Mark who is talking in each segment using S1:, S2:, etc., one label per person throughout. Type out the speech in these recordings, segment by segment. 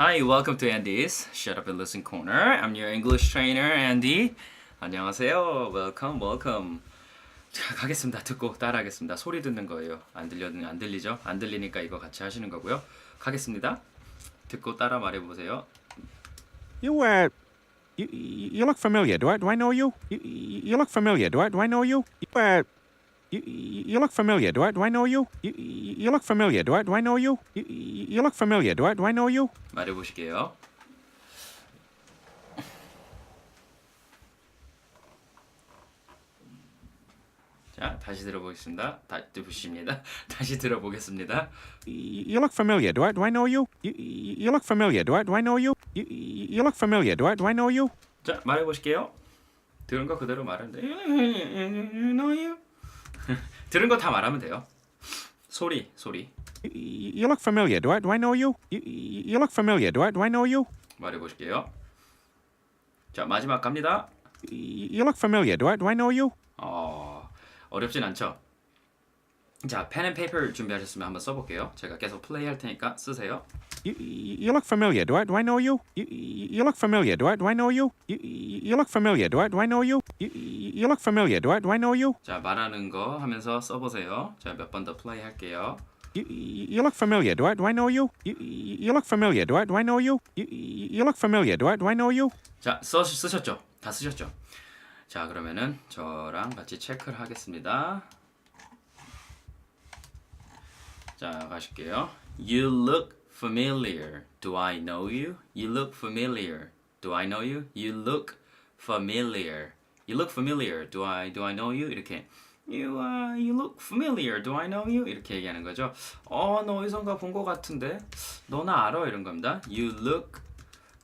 S1: Hi, welcome to Andy's Shut Up and Listen Corner. I'm your English trainer, Andy. 안녕하세요. Welcome, welcome. 자, 가겠습니다. 듣고 따라하겠습니다. 소리 듣는 거예요. 안 들려 안 들리죠? 안 들리니까 이거 같이 하시는 거고요. 가겠습니다. 듣고 따라 말해 보세요.
S2: You uh, you you look familiar. Do I do I know you? You you look familiar. Do I do I know you? You uh, you you look familiar. Do I do I know you? You you look familiar. Do I do I know you? You you look familiar. Do I do I know you?
S1: 말해 보실게요. 자, 다시 들어보겠습니다. 다 들으십니다. 다시 들어보겠습니다.
S2: You you look familiar. Do I do I know you? You you look familiar. Do I do I know you? You you look familiar. Do I do I know you?
S1: 자, 말해 보실게요. 들은 거 그대로 말하면 돼. 너요. 들은 거 다 말하면 돼요. 소리, 소리.
S2: You you look familiar. Do I do I know you? You you look familiar. Do I do I know you?
S1: 말해 보실게요. 자, 마지막 갑니다.
S2: You you look familiar. Do I do I know you?
S1: 어, 어렵진 않죠? 자, 펜앤 페이퍼 준비하셨으면 한번 써볼게요. 제가 계속 플레이 할 테니까 쓰세요.
S2: You, you look familiar. Do I do I know you? You, you look familiar. Do I do I know you? You, you look familiar. Do I do I know you? You, you look familiar. Do I do I know you?
S1: 자, 말하는 거 하면서 써보세요. 자, 몇번 더 플레이 할게요.
S2: You, you look familiar. Do I do I know you? You, you look familiar. Do I do I know you? You, you you look familiar. Do I do I know you?
S1: 자, 써, 쓰셨죠? 다 쓰셨죠? 자, 그러면은 저랑 같이 체크를 하겠습니다. 자, 가실게요. You look familiar. Do I know you? You look familiar. Do I know you? You look familiar. You look familiar. Do I do I know you? 이렇게 You uh, you look familiar. Do I know you? 이렇게 얘기하는 거죠. 어, 너 어디선가 본 것 같은데. 너나 알아 이런 겁니다. You look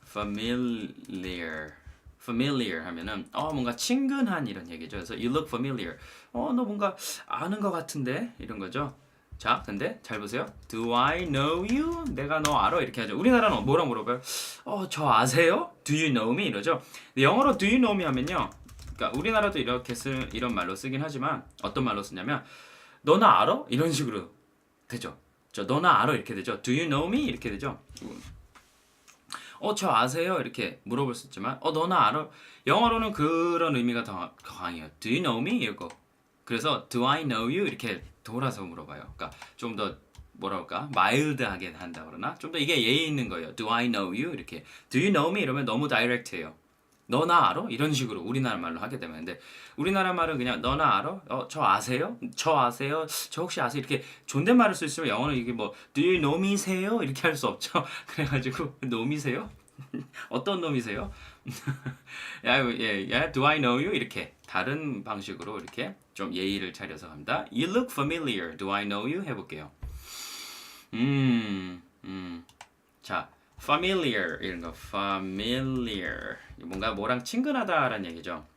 S1: familiar. familiar 하면은 어 뭔가 친근한 이런 얘기죠. 그래서 you look familiar. 어 너 뭔가 아는 것 같은데 이런 거죠. 자, 근데 잘 보세요. Do I know you? 내가 너 알아? 이렇게 하죠. 우리나라는 뭐라 물어봐요? 어, 저 아세요? Do you know me? 이러죠. 영어로 do you know me 하면요. 그러니까 우리나라도 이렇게 쓰 이런 말로 쓰긴 하지만 어떤 말로 쓰냐면 너나 알아? 이런 식으로 되죠. 저 너나 알아? 이렇게 되죠. Do you know me? 이렇게 되죠. 어, 저 아세요? 이렇게 물어볼 수 있지만, 어, 너나 알아? 영어로는 그런 의미가 더 강해요. Do you know me? 이거. 그래서 do I know you? 이렇게 돌아서 물어봐요. 그러니까 좀 더 뭐라 할까? 마일드하게 한다 그러나? 좀 더 이게 예의 있는 거예요. Do I know you? 이렇게. Do you know me? 이러면 너무 다이렉트해요. 너 나 알아? 이런 식으로 우리나라 말로 하게 되면 근데 우리나라 말은 그냥 너 나 알아? 어, 저 아세요? 저 아세요? 저 혹시 아세요? 이렇게 존댓말을 쓸 수 있으면 영어는 이게 뭐 Do you know me세요? 이렇게 할 수 없죠. 그래가지고 놈이세요? 어떤 놈이세요? 야, 예, 야, do I know you? 이렇게 다른 방식으로 이렇게 좀 예의를 차려서 합니다. You look familiar. Do I know you? 해볼게요. 음, 음, 자, familiar 이런 거, familiar 뭔가 뭐랑 친근하다라는 얘기죠.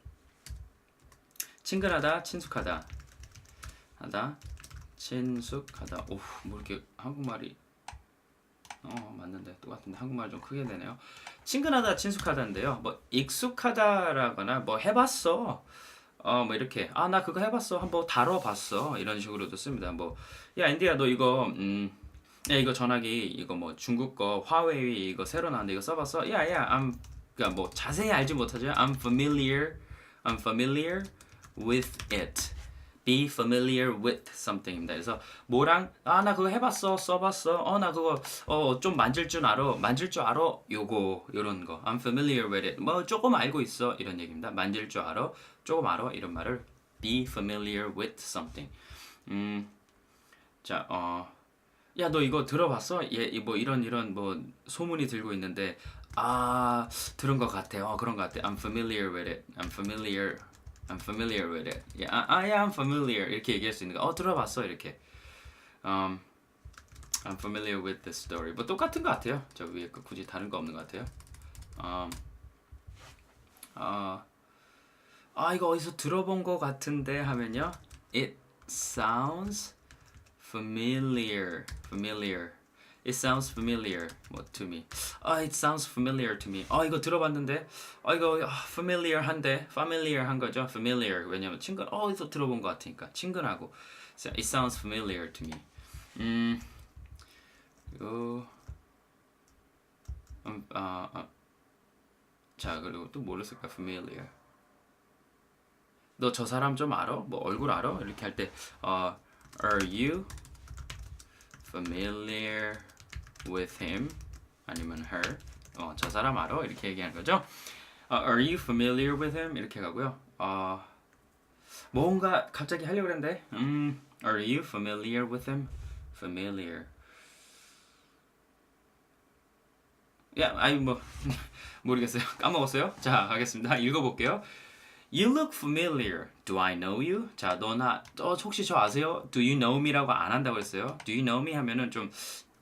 S1: 친근하다, 친숙하다, 하다, 친숙하다. 오, 뭐 이렇게 한국말이 어 맞는데 똑같은데 한국말 좀 크게 되네요. 친근하다, 친숙하다인데요. 뭐 익숙하다라거나 뭐 해봤어. 어 뭐 이렇게 아 나 그거 해봤어 한번 다뤄봤어 이런 식으로도 씁니다. 뭐 야 인디야 너 이거 음. 야 이거 전화기 이거 뭐 중국 거 화웨이 이거 새로 나왔는데 이거 써봤어? 야야 I'm 그러니까 뭐 자세히 알지 못하죠. I'm familiar I'm familiar with it. Be familiar with something입니다. 그래서 뭐랑 아 나 그거 해봤어 써봤어 어 나 그거 어 좀 만질 줄 알아 만질 줄 알아 요거 요런 거 I'm familiar with it 뭐 조금 알고 있어 이런 얘기입니다. 만질 줄 알아 조금 알아 이런 말을 be familiar with something. 음자 어. 야 너 이거 들어봤어? 예, 뭐 이런 이런 뭐 소문이 들고 있는데 아 들은 것 같아. 어 그런 것 같아. I'm familiar with it. I'm familiar. I'm familiar with it. 예, 아, 아, yeah, I'm familiar. 이렇게 얘기할 수 있는 거. 어 들어봤어 이렇게. Um, I'm familiar with this story. 뭐 똑같은 것 같아요. 저 위에 거 굳이 다른 거 없는 것 같아요. Um, 아, 아 이거 어디서 들어본 것 같은데 하면요. It sounds familiar, familiar. It sounds familiar 뭐 to me. 아, it sounds familiar to me. 아, 이거 들어봤는데. 아, 이거 아, familiar 한데. familiar 한 거죠. familiar. 왜냐면 친근 어, 어디서 들어본 것 같으니까. 친근하고. It sounds familiar to me. 음. 요 음, 아, 아. 자 그리고 또 쓸까? familiar. 너 저 사람 좀 알아? 뭐 얼굴 알아? 이렇게 할 때 어, are you familiar with him? 아니면 her? 어, 저 사람 알아? 이렇게 얘기하는 거죠. 어, are you familiar with him? 이렇게 가고요. 어, 뭔가 갑자기 하려고 그랬는데 음, are you familiar with him? familiar. 야, 아니 뭐 모르겠어요. 까먹었어요. 자, 가겠습니다. 읽어볼게요. You look familiar. Do I know you? 자, 너나 어, 혹시 저 아세요? Do you know me라고 안 한다고 그랬어요. Do you know me 하면은 좀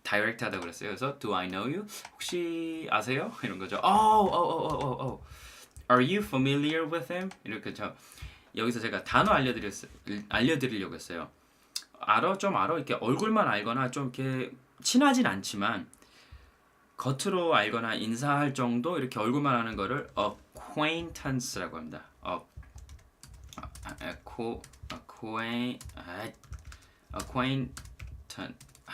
S1: 다이렉트하다고 그랬어요. 그래서 Do I know you? 혹시 아세요? 이런 거죠. Oh, oh, oh, oh, oh, oh. Are you familiar with him? 이렇게 저 여기서 제가 단어 알려드렸 알려드리려고 했어요. 알아 좀 알아 이렇게 얼굴만 알거나 좀 이렇게 친하진 않지만 겉으로 알거나 인사할 정도 이렇게 얼굴만 아는 거를 acquaintance라고 합니다. 어,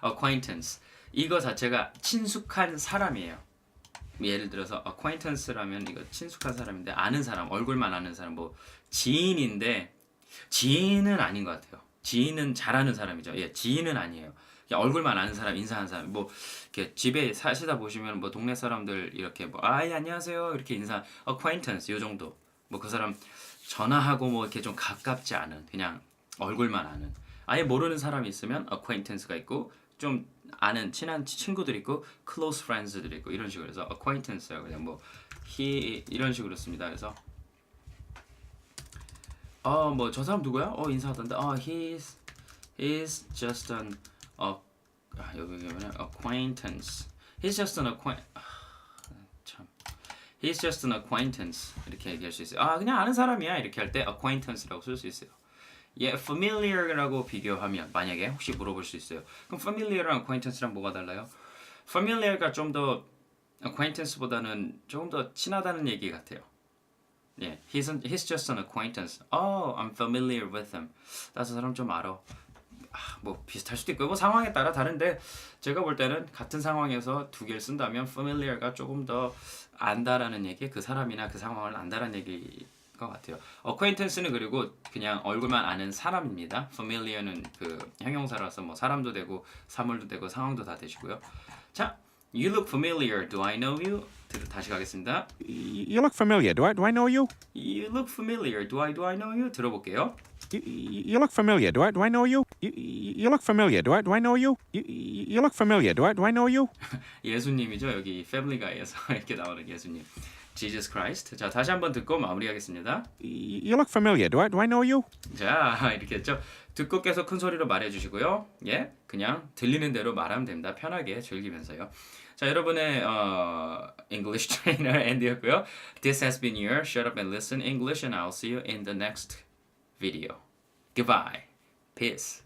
S1: 아, acquaintance 이거 자체가 친숙한 사람이에요. 예를 들어서 acquaintance라면 이거 친숙한 사람인데 아는 사람, 얼굴만 아는 사람, 뭐 지인인데 지인은 아닌 것 같아요. 지인은 잘하는 사람이죠. 예, 지인은 아니에요. 얼굴만 아는 사람, 인사하는 사람, 뭐 이렇게 집에 사시다 보시면 뭐 동네 사람들 이렇게 뭐 아이 안녕하세요 이렇게 인사, acquaintance 요 정도. 뭐 그 사람 전화하고 뭐 이렇게 좀 가깝지 않은 그냥 얼굴만 아는. 아예 모르는 사람이 있으면 acquaintance가 있고 좀 아는 친한 친구들 있고 close friends들 있고 이런 식으로 해서 acquaintance요. 그냥 뭐 he 이런 식으로 씁니다. 그래서 어뭐저 사람 누구야? 어 인사하던데 어 he's he's just an 어 아, 여기 보면 acquaintance he's just an acquaint 아, 참 he's just an acquaintance 이렇게 얘기할 수 있어요 아 그냥 아는 사람이야 이렇게 할 때 acquaintance라고 쓸 수 있어요 예, familiar라고 비교하면 만약에 혹시 물어볼 수 있어요 그럼 familiar랑 acquaintance랑 뭐가 달라요? familiar가 좀 더 acquaintance보다는 조금 더 친하다는 얘기 같아요 예, he's, an, he's just an acquaintance. Oh, I'm familiar with him. 나 저 사람 좀 알아. 아, 뭐 비슷할 수도 있고 뭐 상황에 따라 다른데 제가 볼 때는 같은 상황에서 두 개를 쓴다면 familiar가 조금 더 안다라는 얘기, 그 사람이나 그 상황을 안다라는 얘기인 것 같아요. acquaintance는 그리고 그냥 얼굴만 아는 사람입니다. familiar는 그 형용사라서 뭐 사람도 되고 사물도 되고 상황도 다 되시고요. 자, you look familiar. Do I know you? 들- 다시 가겠습니다.
S2: You look familiar. Do I do I know you?
S1: You look familiar. Do I do I know you? 들어볼게요.
S2: You, you look familiar. Do I do I know you? You, you look familiar. Do I do I know you? You, you look familiar. Do I do I know you?
S1: 예수님이죠. 여기 패밀리 가이에서 이렇게 나오는 예수님. Jesus Christ. 자, 다시 한번 듣고 마무리하겠습니다.
S2: You you look familiar. Do I do I know you?
S1: 자, 이렇게 했죠. 듣고 계속 큰 소리로 말해 주시고요. 예. 그냥 들리는 대로 말하면 됩니다. 편하게 즐기면서요. 자, 여러분의 어, English trainer 앤디였고요. This has been your Shut Up and Listen English and I'll see you in the next video. Goodbye. Peace.